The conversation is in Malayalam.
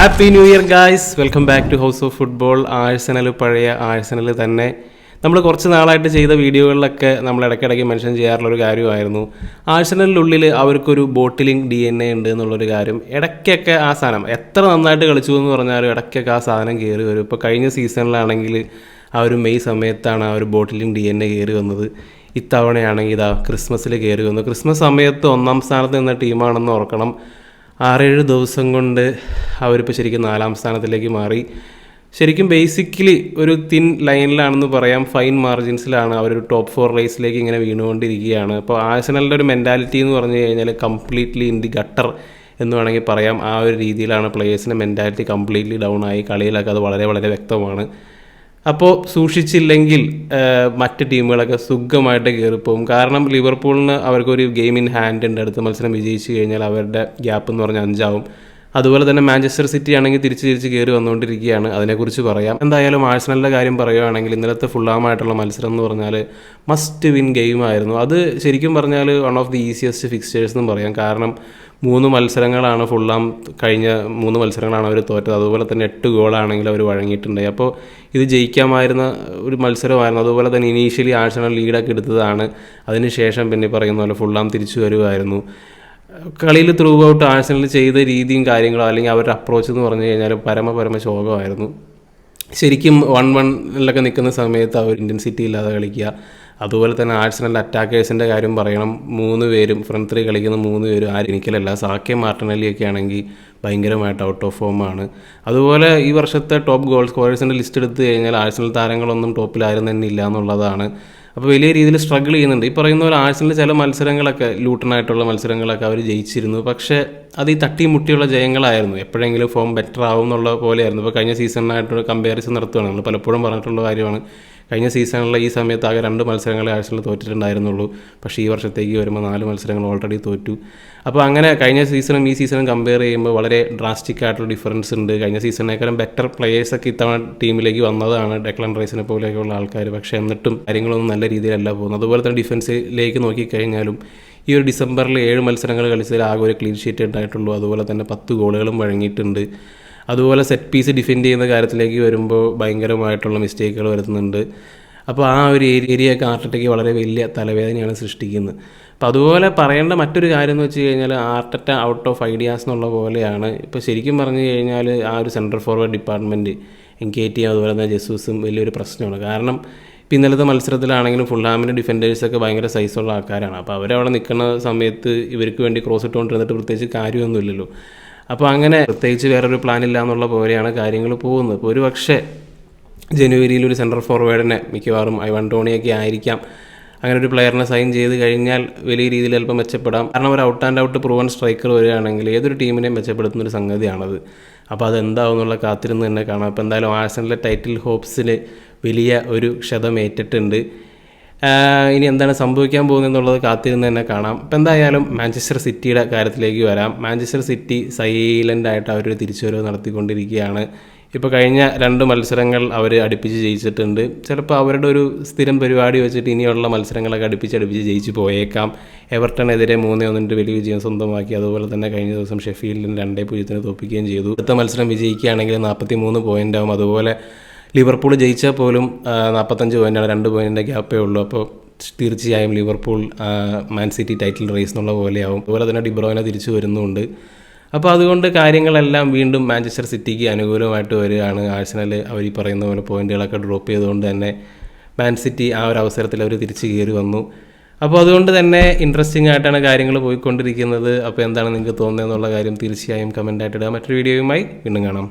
Happy new year guys welcome back to house of football Arsenal പഴയ ആഴ്സണൽ തന്നെ. നമ്മൾ കുറച്ച് നാളായിട്ട് ചെയ്ത വീഡിയോകളിലൊക്കെ നമ്മൾ ഇടയ്ക്കിടയ്ക്ക് മെൻഷൻ ചെയ്യാറുള്ള ഒരു കാര്യമായിരുന്നു. ആഴ്സണലിനുള്ളിൽ അവർക്കൊരു ബോട്ടിലിംഗ് ഡി എൻ എ ഉണ്ട് എന്നുള്ളൊരു കാര്യം. ഇടയ്ക്കൊക്കെ ആ സാധനം എത്ര നന്നായിട്ട് കളിച്ചു എന്ന് പറഞ്ഞാലും ഇടയ്ക്കൊക്കെ ആ സാധനം കയറി വരും. ഇപ്പോൾ കഴിഞ്ഞ സീസണിലാണെങ്കിൽ ആ ഒരു മെയ് സമയത്താണ് ആ ഒരു ബോട്ടിലിംഗ് ഡി എൻ എ കയറി വന്നത്. ഇത്തവണയാണെങ്കിൽ ഇതാ ക്രിസ്മസിൽ കയറി വന്നു. ക്രിസ്മസ് സമയത്ത് ഒന്നാം സ്ഥാനത്ത് നിന്ന ടീമാണെന്ന് ഓർക്കണം. ആറേഴ് ദിവസം കൊണ്ട് അവരിപ്പോൾ ശരിക്കും നാലാം സ്ഥാനത്തിലേക്ക് മാറി. ശരിക്കും ബേസിക്കലി ഒരു തിൻ ലൈനിലാണെന്ന് പറയാം. ഫൈൻ മാർജിൻസിലാണ് അവരൊരു ടോപ്പ് ഫോർ റേസിലേക്ക് ഇങ്ങനെ വീണുകൊണ്ടിരിക്കുകയാണ്. അപ്പോൾ ആഴ്സണലിന്റെ ഒരു മെന്റാലിറ്റി എന്ന് പറഞ്ഞു കഴിഞ്ഞാൽ കംപ്ലീറ്റ്ലി ഇൻ ദി ഗട്ടർ എന്ന് വേണമെങ്കിൽ പറയാം. ആ ഒരു രീതിയിലാണ് പ്ലേയേഴ്സിന്റെ മെന്റാലിറ്റി കംപ്ലീറ്റ്ലി ഡൗൺ ആയി. കളിയിലൊക്കെ അത് വളരെ വളരെ വ്യക്തമാണ്. അപ്പോൾ സൂക്ഷിച്ചില്ലെങ്കിൽ മറ്റ് ടീമുകളൊക്കെ സുഖമായിട്ട് കയറിപ്പോവും കാരണം ലിവർപൂളിന് അവർക്കൊരു ഗെയിം ഇൻ ഹാൻഡ് ഉണ്ട്. അടുത്ത മത്സരം വിജയിച്ചു കഴിഞ്ഞാൽ അവരുടെ ഗ്യാപ്പ് എന്ന് പറഞ്ഞാൽ അഞ്ചാവും. അതുപോലെ തന്നെ മാഞ്ചസ്റ്റർ സിറ്റി ആണെങ്കിൽ തിരിച്ച് തിരിച്ച് കയറി വന്നുകൊണ്ടിരിക്കുകയാണ്. അതിനെക്കുറിച്ച് പറയാം. എന്തായാലും ആഴ്സണലിന്റെ കാര്യം പറയുകയാണെങ്കിൽ ഇന്നലത്തെ ഫുള്ളാമായിട്ടുള്ള മത്സരം എന്ന് പറഞ്ഞാൽ മസ്റ്റ് വിൻ ഗെയിം ആയിരുന്നു. അത് ശരിക്കും പറഞ്ഞാൽ one of the easiest fixtures എന്ന് പറയാം. കാരണം മൂന്ന് മത്സരങ്ങളാണ് ഫുള്ളാം കഴിഞ്ഞ മൂന്ന് മത്സരങ്ങളാണ് അവർ തോറ്റത്. അതുപോലെ തന്നെ എട്ട് ഗോളാണെങ്കിൽ അവർ വഴങ്ങിയിട്ടുണ്ടായി അപ്പോൾ ഇത് ജയിക്കാമായിരുന്ന ഒരു മത്സരമായിരുന്നു. അതുപോലെ തന്നെ ഇനീഷ്യലി ആഴ്സണൽ ലീഡൊക്കെ എടുത്തതാണ്. അതിനുശേഷം പിന്നെ പറയുന്ന പോലെ ഫുള്ളാം തിരിച്ചു വരുമായിരുന്നു കളിയിൽ ത്രൂ ഔട്ട് ആഴ്സണൽ ചെയ്ത രീതിയും കാര്യങ്ങളോ അല്ലെങ്കിൽ അവരുടെ അപ്രോച്ച് എന്ന് പറഞ്ഞു കഴിഞ്ഞാൽ പരമ പരമ ശോകമായിരുന്നു. ശരിക്കും വൺ വണ്ണിലൊക്കെ നിൽക്കുന്ന സമയത്ത് അവർ ഇന്റൻസിറ്റി ഇല്ലാതെ കളിക്കുക. അതുപോലെ തന്നെ ആഴ്സണൽ അറ്റാക്കേഴ്സിന്റെ കാര്യം പറയണം. മൂന്ന് പേരും ഫ്രണ്ട് ത്രീ കളിക്കുന്ന മൂന്ന് പേരും ആരും? എനിക്കലല്ല സാക്കെ മാർട്ടിനലിയൊക്കെ ആണെങ്കിൽ ഭയങ്കരമായിട്ട് ഔട്ട് ഓഫ് ഫോമാണ് അതുപോലെ ഈ വർഷത്തെ ടോപ്പ് ഗോൾ സ്കോറേഴ്സിന്റെ ലിസ്റ്റ് എടുത്തു കഴിഞ്ഞാൽ ആഴ്സണൽ താരങ്ങളൊന്നും ടോപ്പിലാരും തന്നെ ഇല്ല എന്നുള്ളതാണ്. അപ്പോൾ വലിയ രീതിയിൽ സ്ട്രഗിൾ ചെയ്യുന്നുണ്ട്. ഈ പറയുന്ന പോലെ ആഴ്സണൽ ചില മത്സരങ്ങളൊക്കെ ലൂട്ടനായിട്ടുള്ള മത്സരങ്ങളൊക്കെ അവർ ജയിച്ചിരുന്നു. പക്ഷേ അത് ഈ തട്ടി മുട്ടിയുള്ള ജയങ്ങളായിരുന്നു. എപ്പോഴെങ്കിലും ഫോം ബെറ്റർ ആവും എന്നുള്ള പോലെയായിരുന്നു. ഇപ്പോൾ കഴിഞ്ഞ സീസണിനായിട്ട് കമ്പാരിസൺ നടത്തുകയാണ് നമ്മൾ പലപ്പോഴും പറഞ്ഞിട്ടുള്ള കാര്യമാണ്. കഴിഞ്ഞ സീസണിലെ ഈ സമയത്ത് ആകെ രണ്ട് മത്സരങ്ങളെ ആഴ്സണൽ തോറ്റിട്ടുണ്ടായിരുന്നുള്ളൂ. പക്ഷേ ഈ വർഷത്തേക്ക് വരുമ്പോൾ നാല് മത്സരങ്ങൾ ഓൾറെഡി തോറ്റു. അപ്പോൾ അങ്ങനെ കഴിഞ്ഞ സീസണും ഈ സീസണും കമ്പയർ ചെയ്യുമ്പോൾ വളരെ ഡ്രാസ്റ്റിക് ആയിട്ടുള്ള ഡിഫറൻസ് ഉണ്ട്. കഴിഞ്ഞ സീസണിനേക്കാളും ബെറ്റർ പ്ലേയേഴ്സൊക്കെ ഇത്തവണ ടീമിലേക്ക് വന്നതാണ് ഡെക്ലൻ റൈസിനെ പോലെയൊക്കെയുള്ള ആൾക്കാർ. പക്ഷേ എന്നിട്ടും കാര്യങ്ങളൊന്നും നല്ല രീതിയിലല്ല പോകുന്നത്. അതുപോലെ തന്നെ ഡിഫൻസിലേക്ക് നോക്കിക്കഴിഞ്ഞാലും ഈ ഒരു ഡിസംബറിൽ ഏഴ് മത്സരങ്ങൾ കളിച്ചതിൽ ആകെ ഒരു ക്ലീൻ ഷീറ്റ് ഉണ്ടായിട്ടുള്ളൂ. അതുപോലെ തന്നെ പത്ത് ഗോളുകളും വഴങ്ങിയിട്ടുണ്ട്. അതുപോലെ സെറ്റ് പീസ് ഡിഫെൻഡ് ചെയ്യുന്ന കാര്യത്തിലേക്ക് വരുമ്പോൾ ഭയങ്കരമായിട്ടുള്ള മിസ്റ്റേക്കുകൾ വരുത്തുന്നുണ്ട് അപ്പോൾ ആ ഒരു ഏരിയ ഒക്കെ ആർട്ടറ്റയ്ക്ക് വളരെ വലിയ തലവേദനയാണ് സൃഷ്ടിക്കുന്നത്. അപ്പോൾ അതുപോലെ പറയേണ്ട മറ്റൊരു കാര്യം എന്ന് വെച്ച് കഴിഞ്ഞാൽ ആർട്ടറ്റ ഔട്ട് ഓഫ് ഐഡിയാസ് എന്നുള്ള പോലെയാണ്. ഇപ്പോൾ ശരിക്കും പറഞ്ഞു കഴിഞ്ഞാൽ ആ ഒരു central forward department N K T അതുപോലെ തന്നെ ജസൂസും വലിയൊരു പ്രശ്നമാണ്. കാരണം ഇപ്പം ഇന്നലത്തെ മത്സരത്തിലാണെങ്കിലും ഫുൾഹാമിന്റെ ഡിഫൻഡേഴ്സൊക്കെ ഭയങ്കര സൈസുള്ള ആൾക്കാരാണ്. അപ്പോൾ അവരവിടെ നിൽക്കുന്ന സമയത്ത് ഇവർക്ക് വേണ്ടി ക്രോസ് ഇട്ടുകൊണ്ടിരുന്നിട്ട് പ്രത്യേകിച്ച് കാര്യമൊന്നുമില്ലല്ലോ. അപ്പോൾ അങ്ങനെ പ്രത്യേകിച്ച് വേറൊരു പ്ലാൻ ഇല്ല എന്നുള്ള പോലെയാണ് കാര്യങ്ങൾ പോകുന്നത്. ഇപ്പോൾ ഒരു പക്ഷേ ജനുവരിയിൽ ഒരു സെൻട്രൽ ഫോർവേഡിനെ മിക്കവാറും ഐവൺ ടോണിയൊക്കെ ആയിരിക്കാം. അങ്ങനെ ഒരു പ്ലെയറിനെ സൈൻ ചെയ്ത് കഴിഞ്ഞാൽ വലിയ രീതിയിൽ അല്പം മെച്ചപ്പെടാം. കാരണം ഒരു out and out proven striker വരികയാണെങ്കിൽ ഏതൊരു ടീമിനെയും മെച്ചപ്പെടുത്തുന്ന ഒരു സംഗതിയാണത്. അപ്പോൾ അതെന്താവും എന്നുള്ള കാത്തിരുന്ന് തന്നെ കാണാം. അപ്പോൾ എന്തായാലും ആഴ്സണലിലെ ടൈറ്റിൽ ഹോപ്സിൽ വലിയ ഒരു ക്ഷതം ഏറ്റിട്ടുണ്ട് ആഹ് ഇനി എന്താണ് സംഭവിക്കാൻ പോകുന്നത് എന്നുള്ളത് കാത്തിരുന്ന് തന്നെ കാണാം. ഇപ്പം എന്തായാലും മാഞ്ചസ്റ്റർ സിറ്റിയുടെ കാര്യത്തിലേക്ക് വരാം. മാഞ്ചസ്റ്റർ സിറ്റി സൈലന്റ് ആയിട്ട് അവരൊരു തിരിച്ചുവരവ് നടത്തിക്കൊണ്ടിരിക്കുകയാണ്. ഇപ്പോൾ കഴിഞ്ഞ രണ്ട് മത്സരങ്ങൾ അവർ അടുപ്പിച്ച് ജയിച്ചിട്ടുണ്ട്. ചിലപ്പോൾ അവരുടെ ഒരു സ്ഥിരം പരിപാടി വെച്ചിട്ട് ഇനിയുള്ള മത്സരങ്ങളൊക്കെ അടുപ്പിച്ച് അടുപ്പിച്ച് ജയിച്ച് പോയേക്കാം. എവർട്ടണെതിരെ മൂന്നേ ഒന്നിന്റെ വലിയ വിജയം സ്വന്തമാക്കി. അതുപോലെ തന്നെ കഴിഞ്ഞ ദിവസം ഷെഫീൽഡിന് രണ്ടേ പൂജ്യത്തിന് തോപ്പിക്കുകയും ചെയ്തു. അടുത്ത മത്സരം വിജയിക്കുകയാണെങ്കിൽ നാൽപ്പത്തി മൂന്ന് പോയിന്റ് ആവും. അതുപോലെ ലിവർപൂൾ ജയിച്ചാൽ പോലും നാൽപ്പത്തഞ്ച് പോയിന്റാണ് രണ്ട് പോയിന്റിന്റെ ഗ്യാപ്പേ ഉള്ളൂ. അപ്പോൾ തീർച്ചയായും Liverpool Man City title race എന്നുള്ള പോലെയാവും അതുപോലെ തന്നെ ഡിബ്രോയിനെ തിരിച്ചു വരുന്നുണ്ട്. അപ്പോൾ അതുകൊണ്ട് കാര്യങ്ങളെല്ലാം വീണ്ടും മാഞ്ചസ്റ്റർ സിറ്റിക്ക് അനുകൂലമായിട്ട് വരികയാണ്. ആഴ്സണൽ അവർ ഈ പറയുന്ന പോലെ പോയിന്റുകളൊക്കെ ഡ്രോപ്പ് ചെയ്തുകൊണ്ട് തന്നെ മാൻ സിറ്റി ആ ഒരു അവസരത്തിൽ അവർ തിരിച്ചു കയറി വന്നു. അപ്പോൾ അതുകൊണ്ട് തന്നെ ഇൻട്രസ്റ്റിംഗ് ആയിട്ടാണ് കാര്യങ്ങൾ പോയിക്കൊണ്ടിരിക്കുന്നത്. അപ്പോൾ എന്താണ് നിങ്ങൾക്ക് തോന്നുന്നത് എന്നുള്ള കാര്യം തീർച്ചയായും കമന്റായിട്ട് ഇടുക. മറ്റൊരു വീഡിയോയുമായി വീണ്ടും കാണാം.